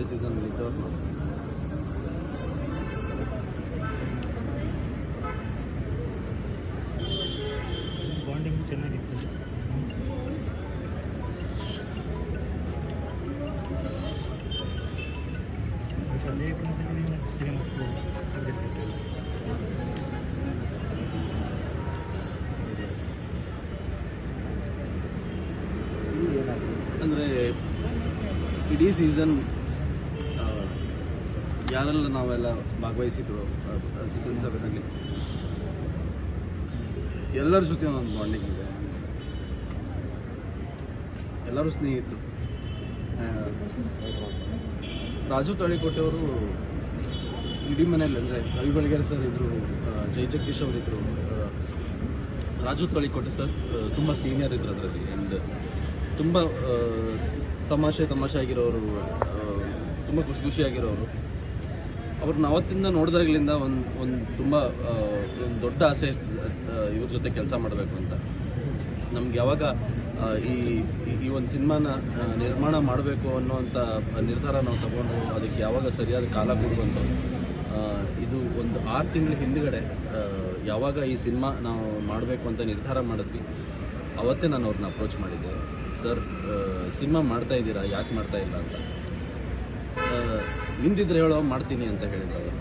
ಯಾವುದೇ ಸೀಸನ್ ಇದ್ದವ್ರು ನಾವು ಬಾಂಡಿಂಗ್ ಚೆನ್ನಾಗಿತ್ತು ಬಟ್ ಅದೇ ಕನಸಲ್ಲಿ ಸಿನಿಮಾ ಅಂದರೆ ಇಡೀ ಸೀಸನ್ ಯಾರೆಲ್ಲ ನಾವೆಲ್ಲ ಭಾಗವಹಿಸಿದ್ರು ಅಸಿಸ್ಟೆಂಟ್ ಸಭೆಯಲ್ಲಿ ಎಲ್ಲರ ಜೊತೆ ಒಂದು ಬಾಂಡಿಂಗ್ ಇದೆ. ಎಲ್ಲರೂ ಸ್ನೇಹಿತರು. ರಾಜು ತಾಳಿಕೋಟೆಯವರು ಇಡೀ ಮನೆಯಲ್ಲಿ ಅಂದರೆ ರವಿ ಬಳಿಗೇರಿ ಸರ್ ಇದ್ರು ಆ, ಜೈ ಜಗದೀಶ್ ಅವರಿದ್ದರು ರಾಜು ತಾಳಿಕೋಟೆ ಸರ್ ತುಂಬ ಸೀನಿಯರ್ ಇದ್ರು ಅದರಲ್ಲಿ. ಆ್ಯಂಡ್ ತುಂಬ ತಮಾಷೆ ತಮಾಷೆ ಆಗಿರೋರು ತುಂಬ ಖುಷಿ ಖುಷಿಯಾಗಿರೋರು ಅವ್ರನ್ನ ಅವತ್ತಿಂದ ನೋಡಿದಾಗಲಿಂದ ಒಂದು ಒಂದು ತುಂಬ ಒಂದು ದೊಡ್ಡ ಆಸೆ ಇವ್ರ ಜೊತೆ ಕೆಲಸ ಮಾಡಬೇಕು ಅಂತ. ನಮ್ಗೆ ಯಾವಾಗ ಈ, ಈ- ಒಂದು ಸಿನಿಮಾನ ನಿರ್ಮಾಣ ಮಾಡಬೇಕು ಅನ್ನೋವಂಥ ನಿರ್ಧಾರ ನಾವು ತಗೊಂಡು ಅದಕ್ಕೆ ಯಾವಾಗ ಸರಿಯಾದ ಕಾಲ ಕೊಡುವಂಥ ಇದು ಒಂದು ಆರು ತಿಂಗಳ ಹಿಂದ್ಗಡೆ ಯಾವಾಗ ಈ ಸಿನಿಮಾ ನಾವು ಮಾಡಬೇಕು ಅಂತ ನಿರ್ಧಾರ ಮಾಡಿದ್ವಿ. ಅವತ್ತೇ ನಾನು ಅವ್ರನ್ನ ಅಪ್ರೋಚ್ ಮಾಡಿದ್ದೆ. ಸರ್ ಸಿನಿಮಾ ಮಾಡ್ತಾ ಇದ್ದೀರಾ? ಯಾಕೆ ಮಾಡ್ತಾ ಇಲ್ಲ? ಅಂತ. ಆ, ನಿಂತಿದ್ರೆ ಹೇಳೋ ಮಾಡ್ತೀನಿ ಅಂತ ಹೇಳಿದ್ರು ಅವರು.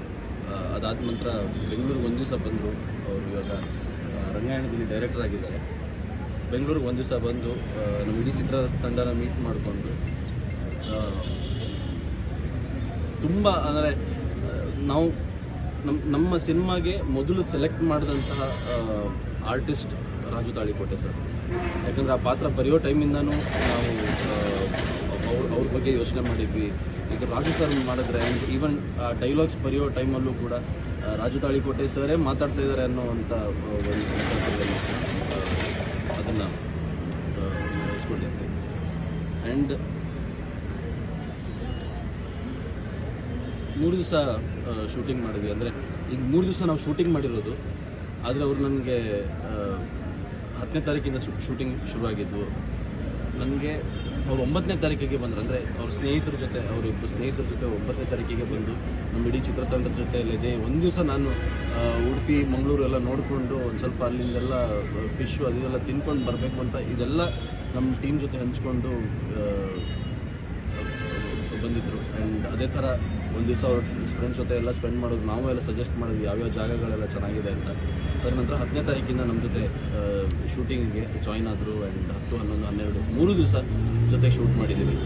ಅದಾದ ನಂತರ ಬೆಂಗಳೂರಿಗೆ ಒಂದು ದಿವಸ ಬಂದರು ಅವರು ಇವಾಗ ರಂಗಾಯಣದಲ್ಲಿ ಡೈರೆಕ್ಟರ್ ಆಗಿದ್ದಾರೆ. ಬೆಂಗಳೂರಿಗೆ ಒಂದು ದಿವಸ ಬಂದು ನಮ್ಮ ಇಡೀ ಚಿತ್ರ ತಂಡನ ಮೀಟ್ ಮಾಡಿಕೊಂಡು ತುಂಬ ಅಂದರೆ ನಾವು ನಮ್ಮ ನಮ್ಮ ಸಿನಿಮಾಗೆ ಮೊದಲು ಸೆಲೆಕ್ಟ್ ಮಾಡಿದಂತಹ ಆರ್ಟಿಸ್ಟ್ ರಾಜು ತಾಳಿಕೋಟೆ ಸರ್. ಯಾಕಂದರೆ ಆ ಪಾತ್ರ ಬರೆಯೋ ಟೈಮಿಂದನೂ ನಾವು ಅವ್ರ ಬಗ್ಗೆ ಯೋಚನೆ ಮಾಡಿದ್ವಿ. ಈಗ ರಾಜು ಸರ್ ಮಾಡಿದ್ರೆ ಈವನ್ ಡೈಲಾಗ್ಸ್ ಬರೆಯೋ ಟೈಮಲ್ಲೂ ಕೂಡ ರಾಜು ತಾಳಿಕೋಟೆ ಸರೇ ಮಾತಾಡ್ತಾ ಇದ್ದಾರೆ ಅನ್ನೋವಂಥ ಅದನ್ನು ವಹಿಸ್ಕೊಂಡಿದ್ವಿ ಆ್ಯಂಡ್ ಮೂರು ದಿವಸ ಶೂಟಿಂಗ್ ಮಾಡಿದ್ವಿ. ಅಂದರೆ, ಈಗ ಮೂರು ದಿವಸ ನಾವು ಶೂಟಿಂಗ್ ಮಾಡಿರೋದು, ಆದರೆ ಅವರು ನನಗೆ ಹತ್ತನೇ ತಾರೀಕಿಂದ ಶೂಟಿಂಗ್ ಶುರುವಾಗಿದ್ದು ನನಗೆ ಅವ್ರು ಒಂಬತ್ತನೇ ತಾರೀಕಿಗೆ ಬಂದರು. ಅಂದರೆ ಅವ್ರ ಸ್ನೇಹಿತರ ಜೊತೆ ಅವರಿಬ್ಬರು ಸ್ನೇಹಿತರ ಜೊತೆ ಒಂಬತ್ತನೇ ತಾರೀಕಿಗೆ ಬಂದು ನಮ್ಮ ಇಡೀ ಚಿತ್ರತಂಡದ ಜೊತೆಯಲ್ಲಿದೆ ಒಂದು ದಿವಸ ನಾನು ಉಡುಪಿ, ಮಂಗಳೂರು ಎಲ್ಲ ನೋಡಿಕೊಂಡು ಒಂದು ಸ್ವಲ್ಪ ಅಲ್ಲಿಂದೆಲ್ಲ ಫಿಶು ಅದೆಲ್ಲ ತಿನ್ಕೊಂಡು ಬರಬೇಕು ಅಂತ ಇದೆಲ್ಲ ನಮ್ಮ ಟೀಮ್ ಜೊತೆ ಹಂಚ್ಕೊಂಡು ಬಂದಿದ್ದರು ಆ್ಯಂಡ್ ಅದೇ ಥರ ಒಂದು ದಿವಸ ಅವ್ರ ಫ್ರೆಂಡ್ಸ್ ಜೊತೆ ಎಲ್ಲ ಸ್ಪೆಂಡ್ ಮಾಡೋದು, ನಾವು ಎಲ್ಲ ಸಜೆಸ್ಟ್ ಮಾಡಿದ್ವಿ, ಯಾವ್ಯಾವ ಜಾಗಗಳೆಲ್ಲ ಚೆನ್ನಾಗಿದೆ ಅಂತ. ಅದರ ನಂತರ ಹತ್ತನೇ ತಾರೀಕಿಂದ ನಮ್ಮ ಜೊತೆ ಶೂಟಿಂಗ್ಗೆ ಜಾಯ್ನ್ ಆದರು ಆ್ಯಂಡ್ ಹತ್ತು, ಹನ್ನೊಂದು, ಹನ್ನೆರಡು, ಮೂರು ದಿವಸ ಜೊತೆ ಶೂಟ್ ಮಾಡಿದ್ದೀವಿ.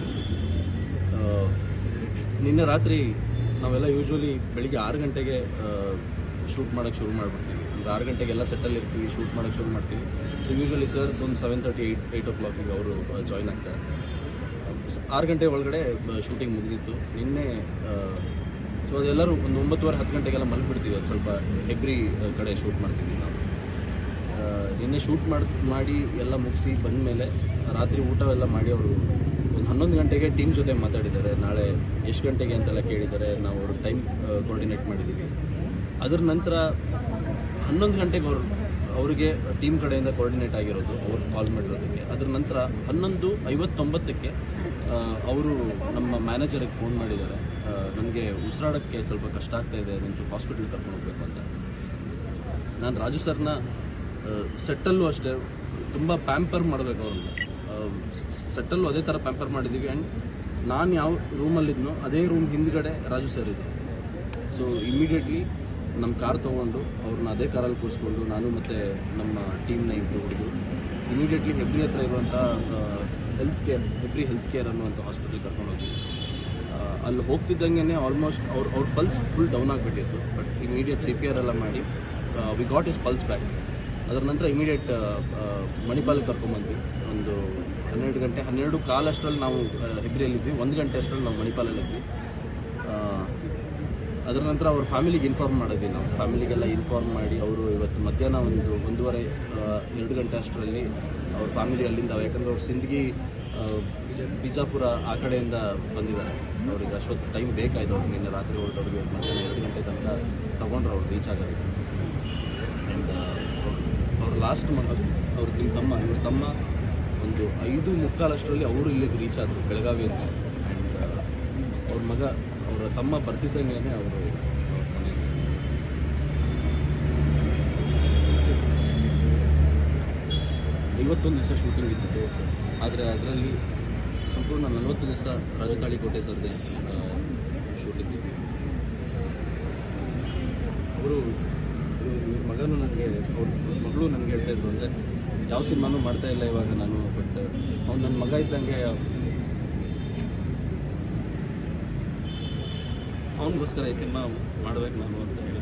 ನಿನ್ನೆ ರಾತ್ರಿ ನಾವೆಲ್ಲ ಯೂಶ್ವಲಿ ಬೆಳಿಗ್ಗೆ ಆರು ಗಂಟೆಗೆ ಶೂಟ್ ಮಾಡೋಕ್ಕೆ ಶುರು ಮಾಡಿಬಿಡ್ತೀವಿ. ಒಂದು ಆರು ಗಂಟೆಗೆಲ್ಲ ಸೆಟ್ಟಲ್ಲಿ ಇರ್ತೀವಿ ಶೂಟ್ ಮಾಡೋಕ್ಕೆ ಶುರು ಮಾಡ್ತೀವಿ. ಸೊ ಯೂಶ್ವಲಿ ಸರ್ ಒಂದು seven thirty eight eight o ಕ್ಲಾಕಿಗೆ ಅವರು ಜಾಯ್ನ್ ಆಗ್ತಾರೆ. ಆರು ಗಂಟೆ ಒಳಗಡೆ ಶೂಟಿಂಗ್ ಮುಗಿದಿತ್ತು. ನಿನ್ನೆ ಸೊ ಅದೆಲ್ಲರೂ ಒಂದು ಒಂಬತ್ತುವರೆ, ಹತ್ತು ಗಂಟೆಗೆಲ್ಲ ಮಲಗಿಬಿಡ್ತೀವಿ ಅದು ಸ್ವಲ್ಪ ಹೆಬ್ರಿ ಕಡೆ ಶೂಟ್ ಮಾಡ್ತೀವಿ ನಾವು. ನಿನ್ನೆ ಶೂಟ್ ಮಾಡಿ ಮಾಡಿ ಎಲ್ಲ ಮುಗಿಸಿ ಬಂದಮೇಲೆ ರಾತ್ರಿ ಊಟವೆಲ್ಲ ಮಾಡಿ ಅವರು ಒಂದು ಹನ್ನೊಂದು ಗಂಟೆಗೆ ಟೀಮ್ ಜೊತೆ ಮಾತಾಡಿದ್ದಾರೆ. ನಾಳೆ ಎಷ್ಟು ಗಂಟೆಗೆ ಅಂತೆಲ್ಲ ಕೇಳಿದ್ದಾರೆ. ನಾವು ಅವರು ಟೈಮ್ ಕೋರ್ಡಿನೇಟ್ ಮಾಡಿದ್ದೀವಿ. ಅದರ ನಂತರ ಹನ್ನೊಂದು ಗಂಟೆಗೆ ಅವರು ಅವರಿಗೆ ಟೀಮ್ ಕಡೆಯಿಂದ ಕೋರ್ಡಿನೇಟ್ ಆಗಿರೋದು, ಅವರು ಕಾಲ್ ಮಾಡಿರೋದಕ್ಕೆ. ಅದರ ನಂತರ ಹನ್ನೊಂದು ಐವತ್ತೊಂಬತ್ತಕ್ಕೆ ಅವರು ನಮ್ಮ ಮ್ಯಾನೇಜರಿಗೆ ಫೋನ್ ಮಾಡಿದ್ದಾರೆ. ನನಗೆ ಉಸಿರಾಡೋಕ್ಕೆ ಸ್ವಲ್ಪ ಕಷ್ಟ ಆಗ್ತಾ ಇದೆ ಒಂಚೂರು ಹಾಸ್ಪಿಟಲ್ ಕರ್ಕೊಂಡು ಹೋಗ್ಬೇಕು ಅಂತ. ನಾನು ರಾಜು ಸರ್ನ ಸೆಟ್ಟಲ್ಲೂ ಅಷ್ಟೇ, ತುಂಬ ಪ್ಯಾಂಪರ್ ಮಾಡಬೇಕು ಅವ್ರನ್ನ. ಸೆಟ್ಟಲ್ಲೂ ಅದೇ ಥರ ಪ್ಯಾಂಪರ್ ಮಾಡಿದ್ದೀವಿ ಆ್ಯಂಡ್ ನಾನು ಯಾವ ರೂಮಲ್ಲಿದ್ನೋ ಅದೇ ರೂಮ್ ಹಿಂದ್ಗಡೆ ರಾಜು ಸರ್ ಇದೆ ಸೊ ಇಮಿಡಿಯೇಟ್ಲಿ ನಮ್ಮ ಕಾರ್ ತೊಗೊಂಡು ಅವ್ರನ್ನ ಅದೇ ಕಾರಲ್ಲಿ ಕೂರಿಸ್ಕೊಂಡು ನಾನು ಮತ್ತು ನಮ್ಮ ಟೀಮ್ನ ಇಬ್ಬರು ಹುಡುಗರು ಇಮಿಡಿಯೇಟ್ಲಿ ಹೆಬ್ರಿ ಹತ್ರ ಇರುವಂಥ health care Hebri health care ಅನ್ನುವಂಥ ಹಾಸ್ಪಿಟಲ್ ಕರ್ಕೊಂಡು ಹೋದ್ವಿ ಅಲ್ಲಿ ಹೋಗ್ತಿದ್ದಂಗೆ ಆಲ್ಮೋಸ್ಟ್ ಅವ್ರ ಅವ್ರ ಪಲ್ಸ್ ಫುಲ್ ಡೌನ್ ಆಗಿಬಿಟ್ಟಿತ್ತು. But immediate C P R ಎಲ್ಲ ಮಾಡಿ we got his pulse back ಅದರ ನಂತರ ಇಮಿಡಿಯೇಟ್ ಮಣಿಪಾಲ್ ಕರ್ಕೊಂಬಂದ್ವಿ ಒಂದು ಹನ್ನೆರಡು ಗಂಟೆ, ಹನ್ನೆರಡು ಕಾಲಷ್ಟರಲ್ಲಿ ನಾವು ಹೆಬ್ರಿಯಲ್ಲಿದ್ವಿ ಒಂದು ಗಂಟೆ ಅಷ್ಟರಲ್ಲಿ ನಾವು ಮಣಿಪಾಲಲ್ಲಿದ್ವಿ ಅದರ ನಂತರ ಅವ್ರ ಫ್ಯಾಮಿಲಿಗೆ ಇನ್ಫಾರ್ಮ್ ಮಾಡಿದ್ವಿ ನಾವು ಫ್ಯಾಮಿಲಿಗೆಲ್ಲ ಇನ್ಫಾರ್ಮ್ ಮಾಡಿ ಅವರು ಇವತ್ತು ಮಧ್ಯಾಹ್ನ ಒಂದು ಒಂದೂವರೆ ಎರಡು ಗಂಟೆ ಅಷ್ಟರಲ್ಲಿ ಅವ್ರ ಫ್ಯಾಮಿಲಿ ಅಲ್ಲಿಂದ ಯಾಕಂದ್ರೆ ಅವ್ರು ಸಿಂದಗಿ ಬಿಜಾಪುರ ಆ ಕಡೆಯಿಂದ ಬಂದಿದ್ದಾರೆ. ಅವ್ರಿಗೆ ಅಷ್ಟೊತ್ತು ಟೈಮ್ ಬೇಕಾಯಿತು ಅವ್ರಿಗೆ ನಿನ್ನೆ ರಾತ್ರಿ ಹೊರಟವ್ರಿಗೆ, ಮಧ್ಯಾಹ್ನ ಎರಡು ಗಂಟೆ ತನಕ ತೊಗೊಂಡ್ರು ಅವ್ರು ರೀಚ್ ಆಗೋದು. ಆ್ಯಂಡ್ ಅವ್ರ ಲಾಸ್ಟ್ ಮಾಡೋದು ಅವ್ರ ನಿಮ್ಮ ತಮ್ಮ, ಇವ್ರ ತಮ್ಮ ಒಂದು ಐದು ಮುಕ್ಕಾಲಷ್ಟರಲ್ಲಿ ಅವರು ಇಲ್ಲಿಗೆ ರೀಚ್ ಆದರು ಬೆಳಗಾವಿಯಿಂದ. ಆ್ಯಂಡ್ ಅವ್ರ ಮಗ ಅವರ ತಮ್ಮ ಬರ್ತಿದ್ದಂಗೆ ಅವರು ಐವತ್ತೊಂದು ದಿವಸ ಶೂಟಿಂಗ್ ಇದ್ದಿತ್ತು ಆದರೆ ಅದರಲ್ಲಿ ಸಂಪೂರ್ಣ ನಲವತ್ತು ದಿವಸ ರಾಜತಾಳಿ ಕೋಟೆ ಸರ್ದೆ ಶೂಟಿಂಗ್ ಇತ್ತು. ಅವರು ಮಗನೂ ನನಗೆ ಅವ್ರ ಮಗಳು ನನಗೆ ಹೇಳ್ತಾ ಇದ್ರು ಅಂದರೆ, ಯಾವ ಸಿನಿಮಾನೂ ಮಾಡ್ತಾ ಇಲ್ಲ ಇವಾಗ ನಾನು ಬಟ್ ಅವ್ನು ನನ್ನ ಮಗ ಇದ್ದಂಗೆ ಅವನಿಗೋಸ್ಕರ ಈ ಸಿನಿಮಾ ಮಾಡ್ಬೇಕು ನಾನು ಅಂತ ಹೇಳಿ.